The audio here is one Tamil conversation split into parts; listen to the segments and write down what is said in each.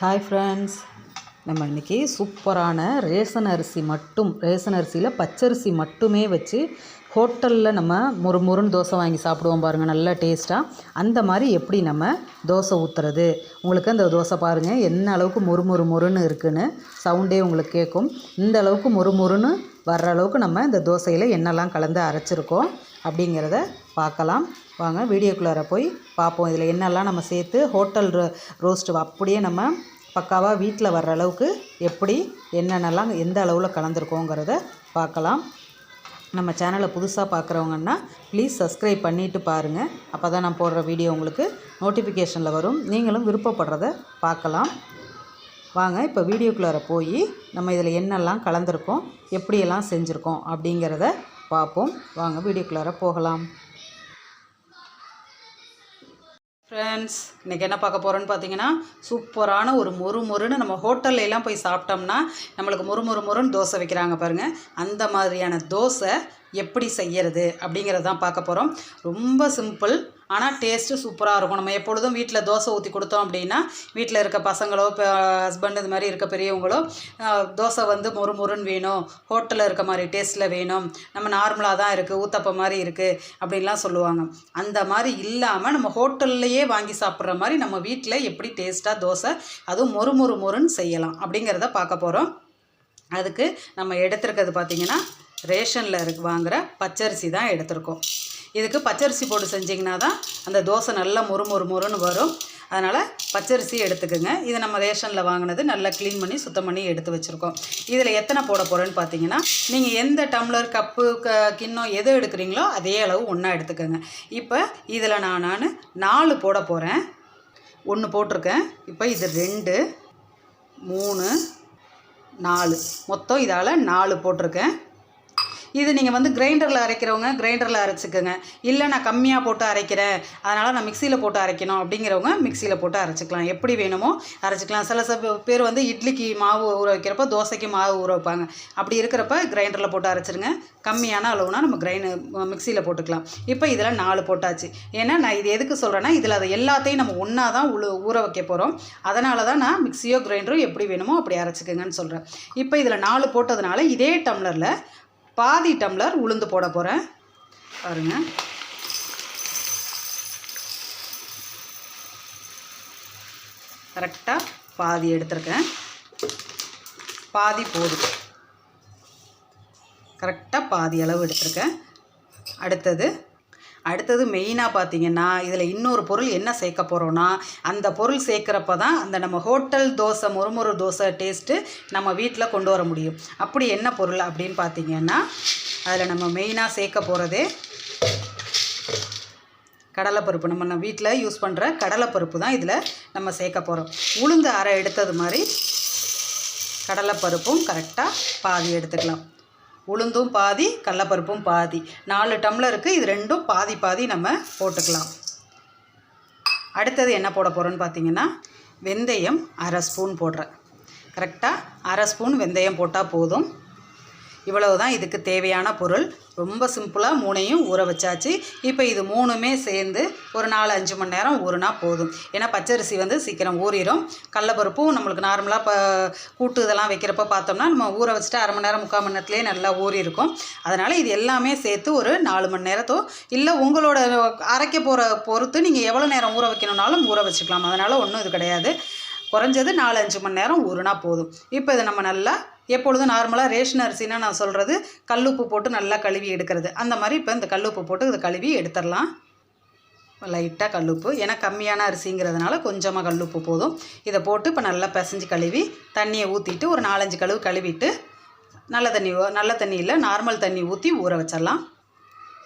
ஹாய் ஃப்ரெண்ட்ஸ் நம்ம இன்றைக்கி சூப்பரான ரேசன் அரிசி மட்டும் ரேசன் அரிசியில் பச்சரிசி மட்டுமே வச்சு ஹோட்டலில் நம்ம முறு முருன்னு தோசை வாங்கி சாப்பிடுவோம் பாருங்கள் நல்லா டேஸ்ட்டாக அந்த மாதிரி எப்படி நம்ம தோசை ஊற்றுறது உங்களுக்கு அந்த தோசை பாருங்கள் என்ன அளவுக்கு முறு முறு முறுன்னு இருக்குன்னு சவுண்டே உங்களுக்கு கேட்கும். இந்த அளவுக்கு முறு முறுன்னு வர்ற அளவுக்கு நம்ம இந்த தோசையில் என்னெல்லாம் கலந்து அரைச்சிருக்கோம். அப்படிங்கிறத பார்க்கலாம். வாங்க வீடியோக்குள்ளார போய் பார்ப்போம். இதில் என்னெல்லாம் நம்ம சேர்த்து ஹோட்டல் ரோ ரோஸ்ட் அப்படியே நம்ம பக்காவாக வீட்டில் வர்ற அளவுக்கு எப்படி என்னென்னலாம் எந்த அளவில் கலந்துருக்கோங்கிறத பார்க்கலாம். நம்ம சேனலை புதுசாக பார்க்குறவங்கன்னா ப்ளீஸ் சப்ஸ்கிரைப் பண்ணிவிட்டு பாருங்கள் அப்போ தான் நான் போடுற வீடியோ உங்களுக்கு நோட்டிஃபிகேஷனில் வரும். நீங்களும் விருப்பப்படுறத பார்க்கலாம். வாங்க இப்போ வீடியோக்குள்ளார போய் நம்ம இதில் என்னெல்லாம் கலந்துருக்கோம் எப்படியெல்லாம் செஞ்சுருக்கோம் அப்படிங்கிறத பார்ப்போம். வாங்க வீடியோக்குள்ளார போகலாம். ஃப்ரெண்ட்ஸ் இன்றைக்கி என்ன பார்க்க போகிறோன்னு பார்த்தீங்கன்னா சூப்பரான ஒரு மொறு மொறுன்னு நம்ம ஹோட்டல்லாம் போய் சாப்பிட்டோம்னா நம்மளுக்கு மொறு மொறு மொறுன்னு தோசை வைக்கிறாங்க பாருங்கள் அந்த மாதிரியான தோசை எப்படி செய்யறது அப்படிங்கிறதான் பார்க்க போகிறோம் ரொம்ப சிம்பிள் ஆனால் டேஸ்ட்டு சூப்பராக இருக்கும். நம்ம எப்பொழுதும் வீட்டில் தோசை ஊற்றி கொடுத்தோம் அப்படின்னா வீட்டில் இருக்க பசங்களோ இப்போ ஹஸ்பண்ட் இது மாதிரி இருக்க பெரியவங்களோ தோசை வந்து மொறு மொறுன்னு வேணும். ஹோட்டலில் இருக்க மாதிரி டேஸ்ட்டில் வேணும். நம்ம நார்மலாக தான் இருக்குது ஊத்தப்ப மாதிரி இருக்குது அப்படின்லாம் சொல்லுவாங்க. அந்த மாதிரி இல்லாமல் நம்ம ஹோட்டல்லையே வாங்கி சாப்பிட்ற மாதிரி நம்ம வீட்டில் எப்படி டேஸ்ட்டாக தோசை அதுவும் மொறு மொறு மொறுன்னு செய்யலாம் அப்படிங்கிறத பார்க்க போகிறோம் அதுக்கு நம்ம எடுத்துருக்கிறது பார்த்திங்கன்னா ரேஷனில் இருக்கு வாங்குகிற பச்சரிசி தான் எடுத்திருக்கோம். இதுக்கு பச்சரிசி போட்டு செஞ்சிங்கன்னா தான் அந்த தோசை நல்லா மொறு மொறு மொறுன்னு வரும். அதனால் பச்சரிசி எடுத்துக்கோங்க. இது நம்ம ரேஷனில் வாங்கினது நல்லா க்ளீன் பண்ணி சுத்தம் பண்ணி எடுத்து வச்சுருக்கோம். இதில் எத்தனை போட போகிறேன்னு பார்த்தீங்கன்னா நீங்கள் எந்த டம்ளர் கப்பு க கிண்ணம் எது எடுக்கிறீங்களோ அதே அளவு ஒன்றா எடுத்துக்கோங்க. இப்போ இதில் நான் நான் நாலு போட போகிறேன் ஒன்று போட்டிருக்கேன். இப்போ இது ரெண்டு மூணு நாலு. மொத்தம் இதால் நாலு போட்டிருக்கேன். இது நீங்கள் வந்து கிரைண்டரில் அரைக்கிறவங்க கிரைண்டரில் அரைச்சிக்கோங்க. இல்லை நான் கம்மியாக போட்டு அரைக்கிறேன். அதனால் நான் மிக்சியில் போட்டு அரைக்கணும் அப்படிங்கிறவங்க மிக்சியில் போட்டு அரைச்சிக்கலாம். எப்படி வேணுமோ அரைச்சிக்கலாம். சில சில பேர் வந்து இட்லிக்கு மாவு ஊற வைக்கிறப்ப தோசைக்கு மாவு ஊற வைப்பாங்க. அப்படி இருக்கிறப்ப கிரைண்டரில் போட்டு அரைச்சிருங்க. கம்மியான அளவுனா நம்ம கிரைண்டர் மிக்சியில் போட்டுக்கலாம். இப்போ இதில் நாலு போட்டாச்சு. ஏன்னா நான் இது எதுக்கு சொல்கிறேன்னா இதில் அதை எல்லாத்தையும் நம்ம ஒன்றா தான் உழு ஊற வைக்க போகிறோம் அதனால தான் நான் மிக்சியோ கிரைண்டரோ எப்படி வேணுமோ அப்படி அரைச்சிக்கோங்கன்னு சொல்கிறேன் இப்போ இதில் நாலு போட்டதுனால இதே டம்ளரில் பாதி டம்ளர் உளுந்து போட போகிறேன் பாருங்கள் கரெக்டாக பாதி எடுத்திருக்கேன். பாதி போதும். கரெக்டாக பாதி அளவு எடுத்திருக்கேன். அடுத்தது அடுத்தது மெயினாக பார்த்தீங்கன்னா இதில் இன்னொரு பொருள் என்ன சேர்க்க போகிறோன்னா அந்த பொருள் சேர்க்குறப்ப தான் அந்த நம்ம ஹோட்டல் தோசை முறுமுறு தோசை டேஸ்ட்டு நம்ம வீட்டில் கொண்டு வர முடியும். அப்படி என்ன பொருள் அப்படின்னு பார்த்தீங்கன்னா அதில் நம்ம மெயினாக சேர்க்க போகிறதே கடலைப்பருப்பு. நம்ம நம்ம வீட்டில் யூஸ் பண்ணுற கடலைப்பருப்பு தான் இதில் நம்ம சேர்க்க போகிறோம் உளுந்து அரை எடுத்தது மாதிரி கடலைப்பருப்பும் கரெக்டாக பாதி எடுத்துக்கலாம். உளுந்தும் பாதி கடலப்பருப்பும் பாதி. நாலு டம்ளருக்கு இது ரெண்டும் பாதி பாதி நம்ம போட்டுக்கலாம். அடுத்தது என்ன போட போகிறோன்னு பார்த்தீங்கன்னா வெந்தயம் அரை ஸ்பூன் போடுறேன். கரெக்டாக அரை ஸ்பூன் வெந்தயம் போட்டால் போதும். இவ்வளவு தான் இதுக்கு தேவையான பொருள். ரொம்ப சிம்பிளாக மூணையும் ஊற வச்சாச்சு. இப்போ இது மூணுமே சேர்ந்து ஒரு நாலு அஞ்சு மணி நேரம் ஊறுனா போதும். ஏன்னா பச்சரிசி வந்து சீக்கிரம் ஊறிடும் கடலப்பருப்பும் நம்மளுக்கு நார்மலாக இப்போ கூட்டு இதெல்லாம் வைக்கிறப்ப பார்த்தோம்னா நம்ம ஊற வச்சுட்டு அரை மணி நேரம் முக்கால் மணி நேரத்துலேயே நல்லா ஊறி இருக்கும் அதனால் இது எல்லாமே சேர்த்து ஒரு நாலு மணி நேரத்தோ இல்லை உங்களோட அரைக்க போகிற பொறுத்து நீங்கள் எவ்வளோ நேரம் ஊற வைக்கணுன்னாலும் ஊற வச்சுக்கலாம். அதனால் ஒன்றும் இது கிடையாது. குறைஞ்சது நாலு அஞ்சு மணி நேரம் ஊறுனா போதும். இப்போ இதை நம்ம நல்லா எப்பொழுதும் நார்மலாக ரேஷன் அரிசினா நான் சொல்கிறது கல்லுப்பு போட்டு நல்லா கழுவி எடுக்கிறது. அந்த மாதிரி இப்போ இந்த கல்லுப்பு போட்டு இதை கழுவி எடுத்துடலாம். லைட்டாக கல்லுப்பு ஏன்னா கம்மியான அரிசிங்கிறதுனால கொஞ்சமாக கல்லுப்பு போதும். இதை போட்டு இப்போ நல்லா பிசைஞ்சு கழுவி தண்ணியை ஊற்றிட்டு ஒரு நாலஞ்சு கழுவு கழுவிட்டு நல்ல தண்ணி நல்ல தண்ணி இல்லை நார்மல் தண்ணி ஊற்றி ஊற வச்சிடலாம்.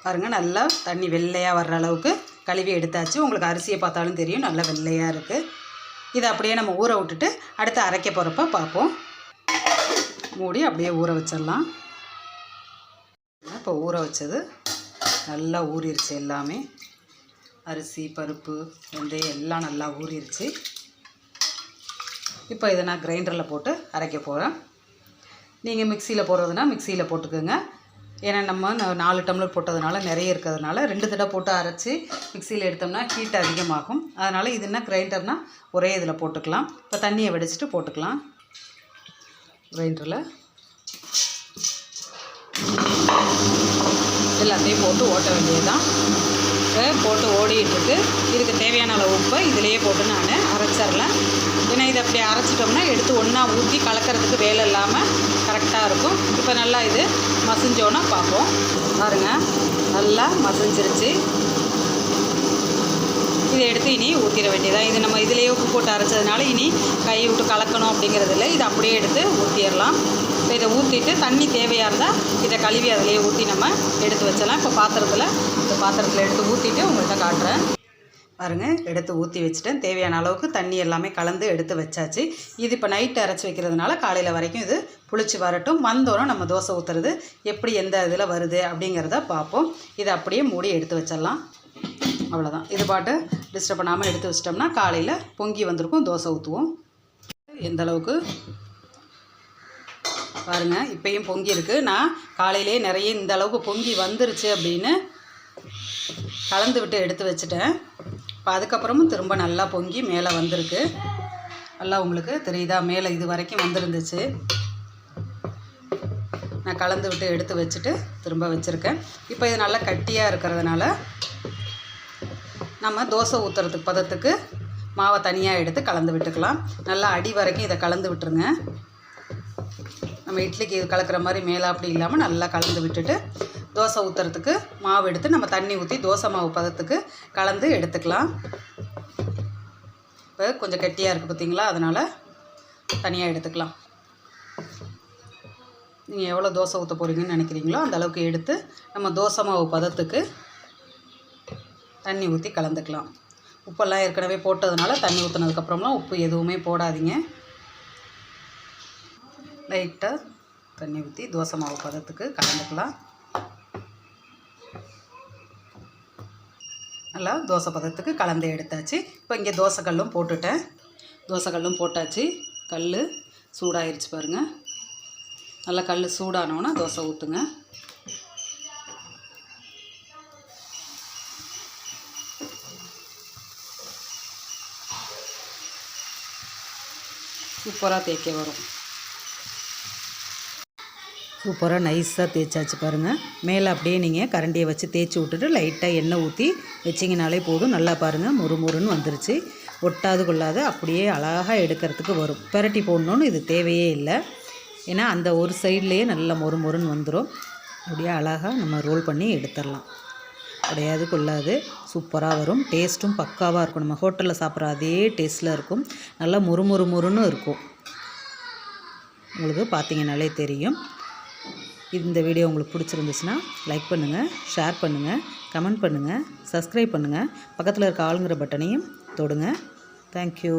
பாருங்கள் நல்லா தண்ணி வெள்ளையாக வர்ற அளவுக்கு கழுவி எடுத்தாச்சு. உங்களுக்கு அரிசியை பார்த்தாலும் தெரியும் நல்லா வெள்ளையாக இருக்குது இதை அப்படியே நம்ம ஊற விட்டுட்டு அடுத்து அரைக்க போகிறப்ப பார்ப்போம். மூடி அப்படியே ஊற வச்சிடலாம். இப்போ ஊற வச்சது நல்லா ஊறிடுச்சு எல்லாமே. அரிசி பருப்பு வெந்தயம் எல்லாம் நல்லா ஊறிடுச்சு இப்போ இதை நான் கிரைண்டரில் போட்டு அரைக்க போகிறேன் நீங்கள் மிக்சியில் போடுறதுனா மிக்சியில் போட்டுக்கோங்க. ஏன்னா நம்ம நாலு டம்ளர் போட்டதுனால நிறைய இருக்கிறதுனால ரெண்டு தடவை போட்டு அரைச்சி மிக்சியில் எடுத்தோம்னா ஹீட் அதிகமாகும். அதனால் இது என்ன கிரைண்டர்னால் ஒரே இதில் போட்டுக்கலாம். இப்போ தண்ணியை வடிச்சிட்டு போட்டுக்கலாம். கிரைண்டரில் எல்லாத்தையும் போட்டு ஓட்ட வேண்டியதுதான். போட்டு ஓடிட்டுருக்கு இதுக்கு தேவையான அளவு உப்பை இதிலையே போட்டு நான் அரைச்சிடலாம் ஏன்னா இதை அப்படி அரைச்சிட்டோம்னா எடுத்து ஒன்றா ஊற்றி கலக்கிறதுக்கு வேலை இல்லாமல் கரெக்டாக இருக்கும். இப்போ நல்லா இது மசிஞ்சோன்னா பார்ப்போம். பாருங்கள் நல்லா மசிஞ்சிருச்சு. இதை எடுத்து இனி ஊற்றிட வேண்டியதான் இது நம்ம இதிலேயே உப்பு போட்டு அரைச்சதுனால இனி கை விட்டு கலக்கணும் அப்படிங்கிறது இல்லை. இதை அப்படியே எடுத்து ஊற்றிடலாம் இப்போ இதை ஊற்றிட்டு தண்ணி தேவையாக இருந்தால் இதை கழுவி அதிலேயே ஊற்றி நம்ம எடுத்து வச்சலாம் இப்போ பாத்திரத்தில் இந்த பாத்திரத்தில் எடுத்து ஊற்றிட்டு உங்கள்கிட்ட காட்டுறேன். பாருங்கள் எடுத்து ஊற்றி வச்சுட்டேன். தேவையான அளவுக்கு தண்ணி எல்லாமே கலந்து எடுத்து வச்சாச்சு. இது இப்போ நைட்டு அரைச்சி வைக்கிறதுனால காலையில் வரைக்கும் இது புளிச்சு வரட்டும். வந்தோரம் நம்ம தோசை ஊற்றுறது எப்படி எந்த இதில் வருது அப்படிங்கிறத பார்ப்போம். இதை அப்படியே மூடி எடுத்து வச்சிடலாம். அவ்வளோதான் இது பாட்டு டிஸ்டர்ப் பண்ணாமல் எடுத்து வச்சிட்டோம்னா காலையில் பொங்கி வந்திருக்கும். தோசை ஊற்றுவோம் எந்த அளவுக்கு? பாருங்கள் இப்போயும் பொங்கி இருக்குது நான் காலையிலே நிறைய இந்த அளவுக்கு பொங்கி வந்துருச்சு அப்படின்னு கலந்து விட்டு எடுத்து வச்சுட்டேன். இப்போ அதுக்கப்புறமும் திரும்ப நல்லா பொங்கி மேலே வந்திருக்கு. நல்லா உங்களுக்கு தெரியுதா? மேலே இது வரைக்கும் வந்திருந்துச்சு. நான் கலந்து விட்டு எடுத்து வச்சுட்டு திரும்ப வச்சுருக்கேன். இப்போ இது நல்லா கட்டியாக இருக்கிறதுனால நம்ம தோசை ஊற்றுறதுக்கு பதத்துக்கு மாவை தனியாக எடுத்து கலந்து விட்டுக்கலாம். நல்லா அடி வரைக்கும் இதை கலந்து விட்டுருங்க. நம்ம இட்லிக்கு இது கலக்கிற மாதிரி மேலே அப்படி இல்லாமல் நல்லா கலந்து விட்டுட்டு தோசை ஊற்றுறதுக்கு மாவு எடுத்து நம்ம தண்ணி ஊற்றி தோசை மாவு பதத்துக்கு கலந்து எடுத்துக்கலாம். இப்போ கொஞ்சம் கெட்டியாக இருக்குது பார்த்தீங்களா அதனால் தனியாக எடுத்துக்கலாம். நீங்கள் எவ்வளோ தோசை ஊற்ற போகிறீங்கன்னு நினைக்கிறீங்களோ அந்த அளவுக்கு எடுத்து நம்ம தோசை மாவு பதத்துக்கு தண்ணி ஊற்றி கலந்துக்கலாம். உப்பெல்லாம் ஏற்கனவே போட்டதுனால தண்ணி ஊற்றுனதுக்கப்புறம்லாம் உப்பு எதுவுமே போடாதீங்க. லைட்டாக தண்ணி ஊற்றி தோசை மாவு பதத்துக்கு கலந்துக்கலாம். நல்லா தோசை பதத்துக்கு கலந்து எடுத்தாச்சு. இப்போ இங்கே தோசை கல்லும் போட்டுட்டேன். தோசை கல்லும் போட்டாச்சு. கல் சூடாயிருச்சு பாருங்கள் நல்லா கல் சூடானோன்னா தோசை ஊற்றுங்க சூப்பராக தேய்க்க வரும். சூப்பராக நைஸாக தேய்ச்சாச்சு பாருங்கள் மேலே அப்படியே நீங்கள் கரண்டியை வச்சு தேய்ச்சி விட்டுட்டு லைட்டாக எண்ணெய் ஊற்றி வச்சிங்கனாலே போதும். நல்லா பாருங்கள் முறுமுறுன்னு வந்துருச்சு. ஒட்டாது கொள்ளாது அப்படியே அழகாக எடுக்கிறதுக்கு வரும். பெரட்டி போடணுன்னு இது தேவையே இல்லை. ஏன்னா அந்த ஒரு சைட்லேயே நல்லா மொறு மொறுன்னு வந்துடும் அப்படியே அழகாக நம்ம ரோல் பண்ணி எடுத்துடலாம். கிடையாது கொள்ளாது. சூப்பராக வரும். டேஸ்ட்டும் பக்காவாக இருக்கும். நம்ம ஹோட்டலில் சாப்பிட்ற அதே டேஸ்ட்டில் இருக்கும். நல்லா முறுமுறுமுறுன்னு இருக்கும். உங்களுக்கு பார்த்தீங்கனாலே தெரியும். இந்த வீடியோ உங்களுக்கு பிடிச்சிருந்துச்சுன்னா லைக் பண்ணுங்கள் ஷேர் பண்ணுங்கள் கமெண்ட் பண்ணுங்கள் சப்ஸ்கிரைப் பண்ணுங்கள் பக்கத்தில் இருக்க ஆளுங்கிற பட்டனையும் தொடுங்க. தேங்க்யூ